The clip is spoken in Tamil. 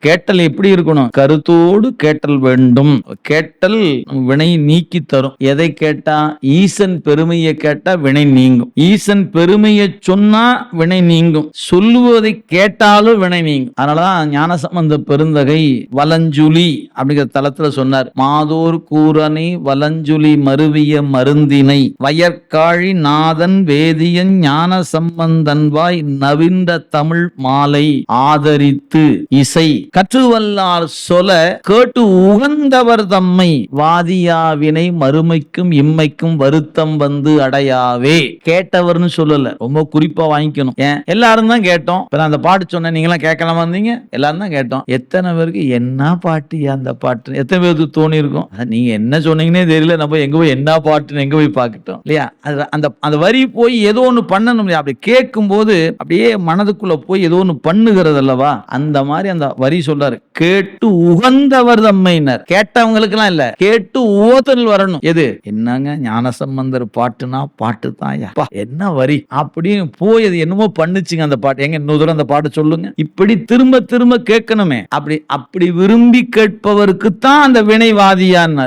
கேட்டல் எப்படி இருக்கணும்? கருத்தோடு கேட்டல் வேண்டும். கேட்டல் வினை நீக்கி தரும். எதை கேட்டா? ஈசன் பெருமையை கேட்டா வினை நீங்கும். ஈசன் பெருமையை சொன்னா வினை நீங்கும். சொல்லுவதை கேட்டாலும் வினை நீங்கும். அதனாலதான் ஞானசம்பந்த பெருந்தகை வலஞ்சுலி அப்படிங்கிற தளத்துல சொன்னார். மாதோர் கூரனை வலஞ்சுலி மருவிய மருந்தினை. வயற்காழி நாதன் வேதியன் ஞான சம்பந்தன்வாய் நவின்ற தமிழ் மாலை ஆதரித்து இசை. கற்றுவல்லார் சொல கேட்டு உகந்தவர் தம்மை வாதியாவினை மறுமைக்கும் இம்மைக்கும் வருத்தம் வந்து அடையாவே. கேட்டவர்னு சொல்லல. ரொம்ப குறிப்பா வாங்கிக்கணும். ஏன்? எல்லாரும் தான் கேட்டோம். இப்ப நான் அந்த பாட்டு சொன்னேன். நீங்களாம் கேட்கலாமா இருந்தீங்க? எல்லாரும் தான் கேட்டோம். எத்தனை பேருக்கு என்ன பாட்டு அந்த பாட்டு? எத்தனை பேருக்கு தோணி இருக்கும் நீங்க என்ன சொன்னீங்கன்னே தெரியல. நம்ம எங்க போய் என்ன பாட்டுன்னு எங்க போய் பார்க்கட்டும். இல்லையா? அது அந்த அந்த வரி போய் ஏதோ ஒன்று பண்ணணும் இல்லையா? அப்படி கேட்கும் போது அப்படியே மனதுக்குள்ள போய் ஏதோ ஒண்ணு பண்ணுகிறது அல்லவா? அந்த மாதிரி அந்த வரி சொல்றாரு. கேட்டு உகந்தவர் தம்மையினர். கேட்டவங்களுக்கெல்லாம் இல்ல. கேட்டு உவத்தல் வரணும். எது? என்னங்க ஞானசம்பந்தர் பாட்டுனா பாட்டு தான் என்ன வரி? அப்படின்னு போய் அது என்னமோ பண்ணுச்சுங்க அந்த பாட்டு. எங்க இன்னொரு அந்த பாட்டு சொல்லுங்க. இப்படி திரும்ப திரும்ப கேட்கணுமே. அப்படி அப்படி விரும்பி கேட்பவருக்கு தான் அந்த வினைவாதியானார்.